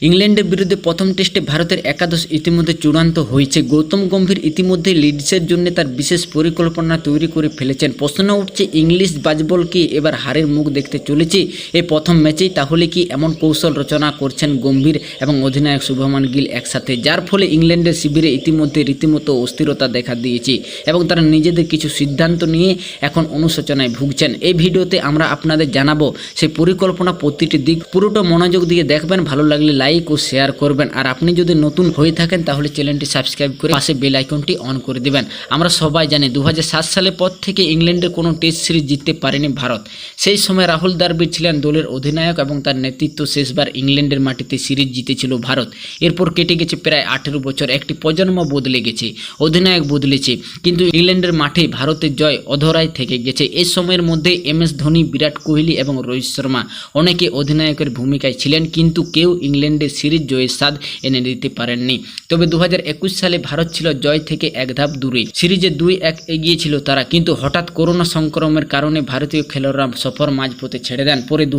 ইংল্যান্ডের বিরুদ্ধে প্রথম টেস্টে ভারতের একাদশ ইতিমধ্যে চূড়ান্ত হয়েছে। গৌতম গম্ভীর ইতিমধ্যে লিডসের জন্য তার বিশেষ পরিকল্পনা তৈরি করে ফেলেছেন। প্রশ্ন উঠছে ইংলিশ বাজবল কি এবার হারের মুখ দেখতে চলেছে? এই প্রথম ম্যাচেই তাহলে কি এমন কৌশল রচনা করছেন গম্ভীর এবং অধিনায়ক শুভমান গিল একসাথে? যার ফলে ইংল্যান্ডের শিবিরে ইতিমধ্যে রীতিমতো অস্থিরতা দেখা দিয়েছে এবং তারা নিজেদের কিছু সিদ্ধান্ত নিয়ে এখন অনুশোচনায় ভুগছেন। এই ভিডিওতে আমরা আপনাদের জানাব সেই পরিকল্পনা প্রতিটি দিক পুরোটা মনোযোগ দিয়ে দেখবেন, ভালো লাগলে লাইক ও শেয়ার করবেন। আর আপনি যদি নতুন হয়ে থাকেন, তাহলে চ্যানেলটি সাবস্ক্রাইব করে পাশে বেল আইকনটি অন করে দিবেন। আমরা সবাই জানি দু হাজার সাত সালের পর থেকে ইংল্যান্ডের কোনো টেস্ট সিরিজ জিততে পারেনি ভারত। সেই সময় রাহুল দ্রাবিড় ছিলেন দলের অধিনায়ক এবং তার নেতৃত্ব শেষবার ইংল্যান্ডের মাটিতে সিরিজ জিতেছিল ভারত। এরপর কেটে গেছে প্রায় আঠেরো বছর। একটি প্রজন্ম বদলে গেছে, অধিনায়ক বদলেছে। কিন্তু ইংল্যান্ডের মাঠে ভারতের জয় অধরাই থেকে গেছে। এই সময়ের মধ্যে এম এস ধোনি, বিরাট কোহলি এবং রোহিত শর্মা অনেকে অধিনায়কের ভূমিকায় ছিলেন, কিন্তু কেউ ইংল্যান্ডের সিরিজ জয়ের স্বাদ এনে দিতে পারেননি। তবে দু হাজার একুশ সালে ভারত ছিল জয় থেকে এক ধাপ দূরে। সিরিজে দুই এক এগিয়ে ছিল তারা, কিন্তু হঠাৎ করোনা সংক্রমণের কারণে ভারতীয় খেলোয়াড়রা সফর মাঝপথে ছেড়ে দেন। পরে দু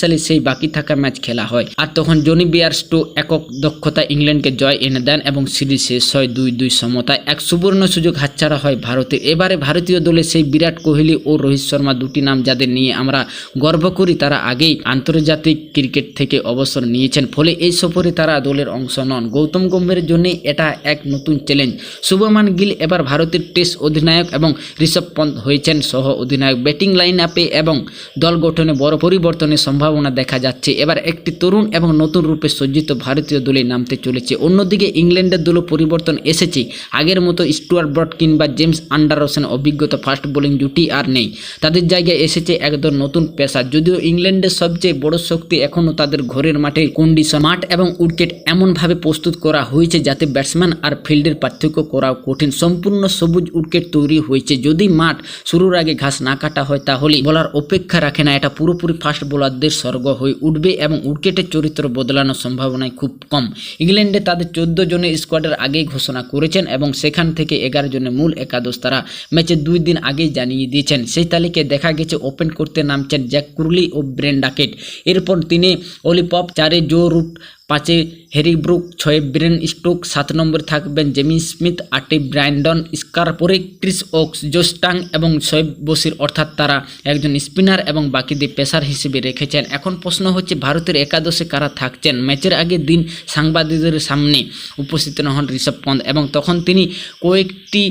সালে সেই বাকি থাকা ম্যাচ খেলা হয়। আর তখন জনি বিয়ারস্টো একক দক্ষতা ইংল্যান্ডকে জয় এনে দেন এবং সিরিজ শেষ হয় দুই দুই সমতায়। এক সুবর্ণ সুযোগ হাতছাড়া হয় ভারতের এবারে ভারতীয় দলে সেই বিরাট কোহলি ও রোহিত শর্মা দুটি নাম যাদের নিয়ে আমরা গর্ব করি, তারা আগেই আন্তর্জাতিক ক্রিকেট থেকে অবসর নিয়েছেন। ফলে এই সফরে তারা দলের অংশ নন। গৌতম গম্ভীরের জন্য এটা এক নতুন চ্যালেঞ্জ শুভমান গিল এবার ভারতের টেস্ট অধিনায়ক এবং ঋষভ পন্ত হয়েছেন সহ অধিনায়ক। ব্যাটিং লাইন আপে এবং দল গঠনে বড় পরিবর্তনের সম্ভাবনা দেখা যাচ্ছে। এবার একটি তরুণ এবং নতুন রূপে সজ্জিত ভারতীয় দলে নামতে চলেছে। অন্যদিকে ইংল্যান্ডের দলও পরিবর্তন এসেছে। আগের মতো স্টুয়ার্ট ব্রড কিংবা জেমস আন্ডারসন অভিজ্ঞতা ফাস্ট বোলিং জুটি আর নেই। তাদের জায়গায় এসেছে একদল নতুন পেশা যদিও ইংল্যান্ডের সবচেয়ে বড় শক্তি এখনও তাদের ঘরের মাঠে কন্ডিশন মাঠ এবং উইকেট এমনভাবে প্রস্তুত করা হয়েছে যাতে ব্যাটসম্যান আর ফিল্ডের পার্থক্য করা কঠিন। সম্পূর্ণ সবুজ উইকেট তৈরি হয়েছে। যদি মাঠ শুরুর আগে ঘাস না কাটা হয়, তাহলে বলার অপেক্ষা রাখে না। এটা পুরোপুরি ফাস্ট বোলারদের স্বর্গ হয়ে উঠবে এবং উইকেটের চরিত্র বদলানোর সম্ভাবনাই খুব কম। ইংল্যান্ডে তাদের চোদ্দ জনের স্কোয়াডের আগেই ঘোষণা করেছেন এবং সেখান থেকে এগারো জনের মূল একাদশ তারা ম্যাচের দুই দিন আগেই জানিয়ে দিয়েছেন। সেই তালিকায় দেখা গেছে, ওপেন করতে নামছেন জ্যাক কুরলি ও ব্রেন ডাকেট এরপর তিনি অলিপপ চারে জো রুট পাঁচে হ্যারি ব্রুক ছয়ে, ব্রেন স্টোক সাত নম্বরে থাকবেন জেমি স্মিথ, আটে ব্রাইন্ডন স্কার পরে ক্রিস ওক্স জোস্টাং এবং শোয়েব বসির অর্থাৎ তারা একজন স্পিনার এবং বাকিদের পেশার হিসেবে রেখেছেন। এখন প্রশ্ন হচ্ছে, ভারতের একাদশে কারা থাকছেন? ম্যাচের আগে দিন সাংবাদিকদের সামনে উপস্থিত হন ঋষভ পন্থ এবং তখন তিনি কয়েকটি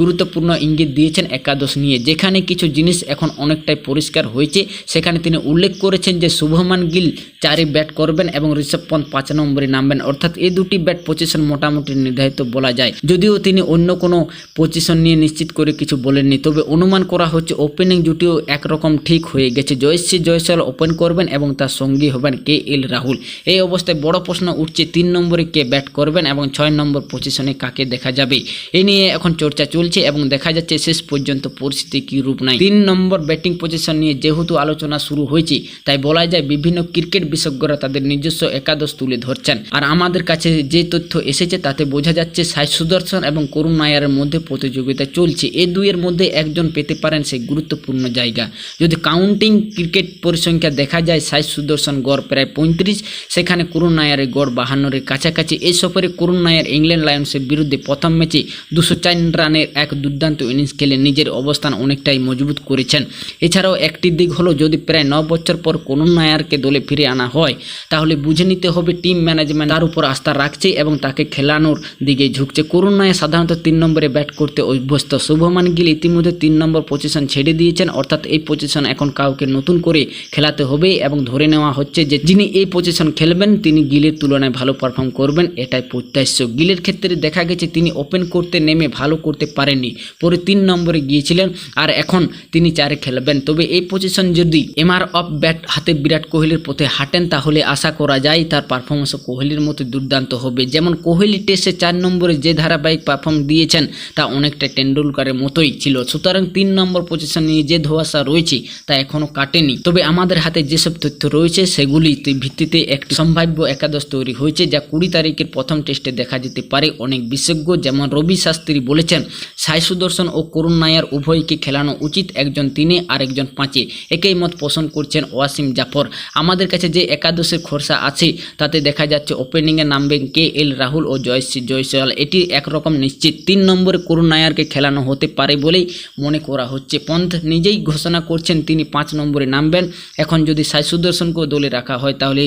গুরুত্বপূর্ণ ইঙ্গিত দিয়েছেন একাদশ নিয়ে, যেখানে কিছু জিনিস এখন অনেকটাই পরিষ্কার হয়েছে। সেখানে তিনি উল্লেখ করেছেন যে, শুভমান গিল চারে ব্যাট করবেন এবং ঋষভ পন্ত পাঁচ নম্বরে নামবেন। অর্থাৎ এই দুটি ব্যাট পজিশন মোটামুটি নির্ধারিত বলা যায়। যদিও তিনি অন্য কোনো পজিশন নিয়ে নিশ্চিত করে কিছু বলেননি, তবে অনুমান করা হচ্ছে ওপেনিং জুটিও একরকম ঠিক হয়ে গেছে। জয়শ্রী জয়সল ওপেন করবেন এবং তার সঙ্গী হবেন কে এল রাহুল। এই অবস্থায় বড় প্রশ্ন উঠছে, তিন নম্বরে কে ব্যাট করবেন এবং ছয় নম্বর পজিশনে কাকে দেখা যাবে? এই নিয়ে এখন চর্চা চলছে এবং দেখা যাচ্ছে শেষ পর্যন্ত পরিস্থিতি কি রূপ নাই তিন নম্বর ব্যাটিং পজিশন নিয়ে যেহেতু আলোচনা শুরু হয়েছে, তাই বলা যায় বিভিন্ন ক্রিকেট বিশেষজ্ঞরা তাদের নিজস্ব একাদশ তুলে ধরছেন। আর আমাদের কাছে যে তথ্য এসেছে তাতে বোঝা যাচ্ছে সাই সুদর্শন এবং করুণ নায়ারের মধ্যে প্রতিযোগিতা চলছে। এ দুইয়ের মধ্যে একজন পেতে পারেন সেই গুরুত্বপূর্ণ জায়গা। যদি কাউন্টিং ক্রিকেট পরিসংখ্যা দেখা যায়, সাই সুদর্শন গড় প্রায় পঁয়ত্রিশ, সেখানে করুণ নায়ারের গড় বাহান্নর কাছাকাছি। এই সফরে করুণ নায়ার ইংল্যান্ড লায়ন্সের বিরুদ্ধে প্রথম ম্যাচে দুশো চার রানের এক দুর্দান্ত ইনিংস খেলে নিজের অবস্থান অনেকটাই মজবুত করেছেন। এছাড়াও একটি দিক হলো, যদি প্রায় ন বছর পর করুণ নায়ারকে দলে ফিরে আনা হয়, তাহলে বুঝে নিতে হবে টিম ম্যানেজমেন্ট তার উপর আস্থা রাখছে এবং তাকে খেলানোর দিকে ঝুঁকছে। করুণ নায়ার সাধারণত তিন নম্বরে ব্যাট করতে অভ্যস্ত। শুভমান গিল ইতিমধ্যে তিন নম্বর পজিশন ছেড়ে দিয়েছেন। অর্থাৎ এই পজিশন এখন কাউকে নতুন করে খেলাতে হবে এবং ধরে নেওয়া হচ্ছে যে, যিনি এই পজিশন খেলবেন, তিনি গিলের তুলনায় ভালো পারফর্ম করবেন। এটাই প্রত্যাশ্য। গিলের ক্ষেত্রে দেখা গেছে, তিনি ওপেন করতে নেমে ভালো করতে পারেননি। পরে তিন নম্বরে গিয়েছিলেন আর এখন তিনি চারে খেলবেন। তবে এই পজিশন যদি এমআর অফ ব্যাট হাতে বিরাট কোহলির পথে হাঁটেন, তাহলে আশা করা যায় তার পারফরমেন্সও কোহলির মতো দুর্দান্ত হবে। যেমন কোহলি টেস্টে চার নম্বরে যে ধারাবাহিক পারফর্ম দিয়েছেন, তা অনেকটা টেন্ডুলকারের মতোই ছিল। সুতরাং তিন নম্বর পজিশন নিয়ে যে ধোয়াশা রয়েছে, তা এখনও কাটেনি। তবে আমাদের হাতে যেসব তথ্য রয়েছে, সেগুলি ভিত্তিতে একটি সম্ভাব্য একাদশ তৈরি হয়েছে, যা কুড়ি তারিখের প্রথম টেস্টে দেখা যেতে পারে। অনেক বিশেষজ্ঞ, যেমন রবি শাস্ত্রী বলেছেন সাই সুদর্শন ও করুণ নায়ার উভয়কে খেলানো উচিত, একজন তিনে আর একজন পাঁচে। একই মত পোষণ করছেন ওয়াসিম জাফর। আমাদের কাছে যে একাদশের খরচা আছে, তাতে দেখা যাচ্ছে ওপেনিংয়ে নামবেন কে এল রাহুল ও জয়শ্রী জয়সওয়াল। এটি একরকম নিশ্চিত। তিন নম্বরে করুণ নায়ারকে খেলানো হতে পারে বলেই মনে করা হচ্ছে। পন্থ নিজেই ঘোষণা করছেন তিনি পাঁচ নম্বরে নামবেন। এখন যদি সাই সুদর্শনকেও দলে রাখা হয়, তাহলে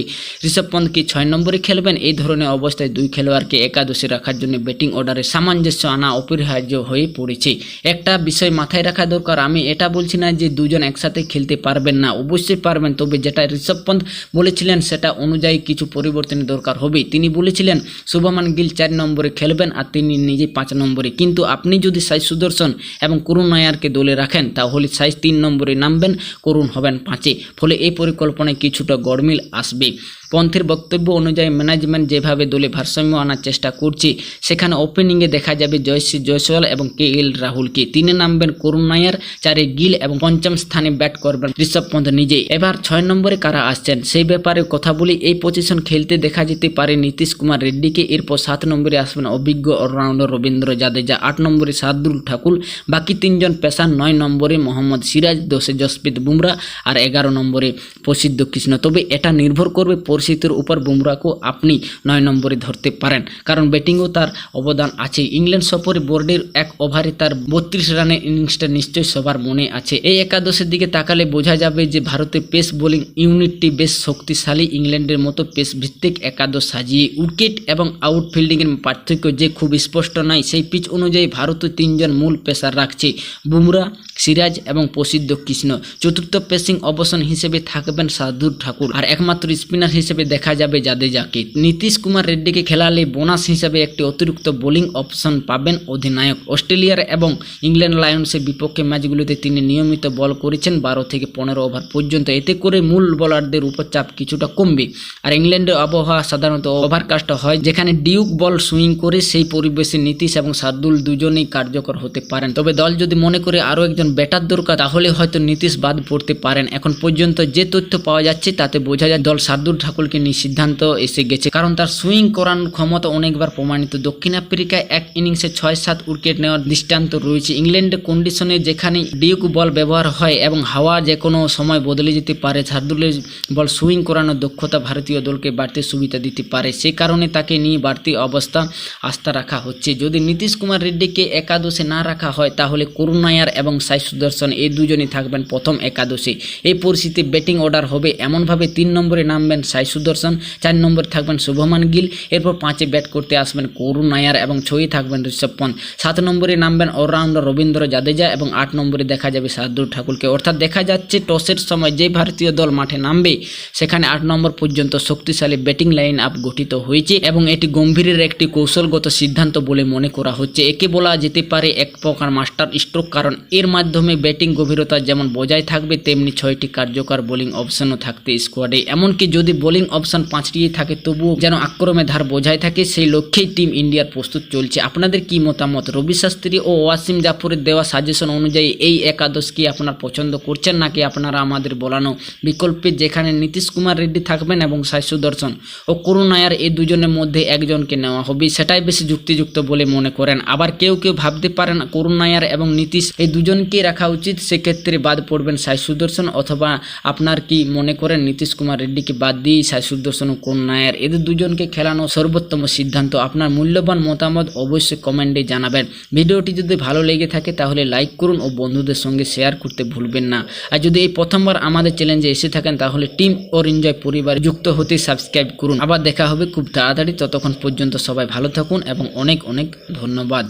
ঋষভ পন্থ কি ছয় নম্বরে খেলবেন? এই ধরনের অবস্থায় দুই খেলোয়াড়কে একাদশে রাখার জন্য ব্যাটিং অর্ডারে সামঞ্জস্য আনা অপরিহার্য হয়ে পড়েছে। একটা বিষয় মাথায় রাখা দরকার, আমি এটা বলছি না যে দুজন একসাথে খেলতে পারবেন না, অবশ্যই পারবেন, তবে যেটা ঋষভ পন্থ বলেছিলেন, সেটা অনুযায়ী কিছু পরিবর্তনের দরকার হবে তিনি বলেছিলেন, শুভমান গিল চার নম্বরে খেলবেন আর তিনি নিজে পাঁচ নম্বরে। কিন্তু আপনি যদি সাই সুদর্শন এবং করুণ নায়ারকে দলে রাখেন, তাহলে সাইজ তিন নম্বরে নামবেন, করুণ হবেন পাঁচে। ফলে এই পরিকল্পনায় কিছুটা গড়মিল আসবে পন্থের বক্তব্য অনুযায়ী ম্যানেজমেন্ট যেভাবে দলে ভারসাম্য আনার চেষ্টা করছে, সেখানে ওপেনিংয়ে দেখা যাবে জয়শ্রী জয়সওয়াল এবং কে এল রাহুলকে। তিনে নামবেন করুণ নায়ার, চারে গিল এবং পঞ্চম স্থানে ব্যাট করবেন ঋষভ পন্থ নিজেই। এবার ছয় নম্বরে কারা আসছেন? সেই ব্যাপারে কথা বলি, এই পজিশন খেলতে দেখা যেতে পারে নীতিশ কুমার রেড্ডিকে। এরপর সাত নম্বরে আসবেন অভিজ্ঞ অলরাউন্ডার রবীন্দ্র জাদেজা। আট নম্বরে সাদুল ঠাকুর। বাকি তিনজন পেশার নয় নম্বরে মোহাম্মদ সিরাজ দশে জসপ্রীত বুমরা আর এগারো নম্বরে প্রসিদ্ধ কৃষ্ণ। তবে এটা নির্ভর করবে পরিস্থিতির উপর বুমরাকেও আপনি নয় নম্বরে ধরতে পারেন। কারণ ব্যাটিংও তার অবদান আছে ইংল্যান্ড সফরে বোর্ডের এক ওভারে তার বত্রিশ রানের ইনিংসটা নিশ্চয়ই সবার মনে আছে। এই একাদশের দিকে তাকালে বোঝা যাবে যে ভারতের পেস বোলিং ইউনিটটি বেশ শক্তিশালী। ইংল্যান্ডের মতো পেস ভিত্তিক একাদশ সাজিয়ে উইকেট এবং আউটফিল্ডিংয়ের পার্থক্য যে খুব স্পষ্ট নয় সেই পিচ অনুযায়ী ভারতও তিনজন মূল পেসার রাখছে। বুমরা সিরাজ এবং প্রসিদ্ধ কৃষ্ণ। চতুর্থ পেসিং অবসন হিসেবে থাকবেন সাধুর ঠাকুর। আর একমাত্র স্পিনার হিসেবে দেখা যাবে জাদেজাকে। নীতিশ কুমার রেড্ডিকে খেলালে বোনাস হিসেবে একটি অতিরিক্ত বোলিং অপশন পাবেন অধিনায়ক। অস্ট্রেলিয়ার এবং ইংল্যান্ড লায়ন্সের বিপক্ষে ম্যাচগুলোতে তিনি নিয়মিত বল করেছেন বারো থেকে পনেরো ওভার পর্যন্ত। এতে করে মূল বোলারদের উপর চাপ কিছুটা কমবে। আর ইংল্যান্ডের আবহাওয়া সাধারণত ওভারকাস্ট হয়, যেখানে ডিউক বল সুইং করে সেই পরিবেশে নীতিশ এবং সাদুল দুজনেই কার্যকর হতে পারেন। তবে দল যদি মনে করে আরও একজন ব্যাটার দরকার, তাহলে হয়তো নীতিশ বাদ পড়তে পারেন। এখন পর্যন্ত যে তথ্য পাওয়া যাচ্ছে, তাতে বোঝা যায় দল সাদুল ঠাকুরকে নিয়ে সিদ্ধান্ত এসে গেছে। কারণ তার সুইং করানোর ক্ষমতা অনেকবার প্রমাণিত। দক্ষিণ আফ্রিকায় এক ইনিংসে ছয় সাত উইকেট নেওয়ার দৃষ্টান্ত রয়েছে। ইংল্যান্ডের কন্ডিশনে যেখানে ডিউক বল ব্যবহার হয় এবং হাওয়া যে কোনো সময় বদলে যেতে পারে সাদুলের বল সুইং করানোর দক্ষতা ভারতীয় দলকে বাড়তি সুবিধা দিতে পারে। সে কারণে তাকে নিয়ে বাড়তি অবস্থা আস্থা রাখা হচ্ছে। যদি নীতিশ কুমার রেড্ডিকে একাদশে না রাখা হয়, তাহলে করুণায়ার এবং সাই সুদর্শন, এই দুজনই থাকবেন প্রথম একাদশে। এই পরিস্থিতি ব্যাটিং অর্ডার হবে এমনভাবে তিন নম্বরে নামবেন সাই সুদর্শন, চার নম্বরে থাকবেন শুভমান গিল, এরপর পাঁচে ব্যাট করতে আসবেন করুণ নায়ার এবং ছয়ই থাকবেন ঋষভ পন্থ। সাত নম্বরে নামবেন অলরাউন্ডার রবীন্দ্র জাদেজা এবং আট নম্বরে দেখা যাবে শার্দুল ঠাকুরকে। অর্থাৎ দেখা যাচ্ছে টসের সময় যে ভারতীয় দল মাঠে নামবে, সেখানে আট নম্বর পর্যন্ত শক্তিশালী ব্যাটিং লাইন আপ গঠিত হয়েছে এবং এটি গম্ভীরের একটি কৌশলগত সিদ্ধান্ত বলে মনে করা হচ্ছে। একে বলা যেতে পারে এক প্রকার মাস্টার স্ট্রোক কারণ এর মাধ্যমে ব্যাটিং গভীরতা যেমন বজায় থাকবে, তেমনি ছয়টি কার্যকর বোলিং অপশনও থাকতে স্কোয়াডে। এমনকি যদি বোলিং অপশন পাঁচটি থাকে, তবুও যেন আক্রমে ধার বজায় থাকে, সেই লক্ষ্যেই টিম ইন্ডিয়ার প্রস্তুত চলছে। আপনাদের কি মতামত? রবি শাস্ত্রী ও ওয়াসিম জাফরের দেওয়া সাজেশন অনুযায়ী এই একাদশ কি আপনার পছন্দ করছেন, নাকি আপনারা আমাদের বলানো বিকল্পে যেখানে নীতিশ কুমার রেড্ডি থাকবেন এবং সাই সুদর্শন ও করুণ নায়ার এই দুজনের মধ্যে একজনকে নেওয়া হবে, সেটাই বেশি যুক্তিযুক্ত বলে মনে করেন। আবার কেউ কেউ ভাবতে পারেন, করুণ নায়ার এবং নীতিশ এই দুজনকে রাখা উচিত, সেক্ষেত্রে বাদ পড়বেন সাই সুদর্শন অথবা আপনার কি মনে করেন নীতিশ কুমার রেড্ডিকে বাদ দিয়েই সাই সুদর্শন ও নায়ার? এদের দুজনকে খেলানো সর্বোত্তম সিদ্ধান্ত। আপনার মূল্যবান মতামত অবশ্যই কমেন্টে জানাবেন। ভিডিওটি যদি ভালো লেগে থাকে তাহলে লাইক করুন ও বন্ধুদের সঙ্গে শেয়ার করতে ভুলবেন না। আর যদি এই প্রথমবার আমাদের চ্যালেঞ্জে এসে থাকেন তাহলে টিম ওর এনজয় পরিবার যুক্ত হতে সাবস্ক্রাইব করুন। আবার দেখা হবে খুব তাড়াতাড়ি। ততক্ষণ পর্যন্ত সবাই ভালো থাকুন এবং অনেক অনেক ধন্যবাদ।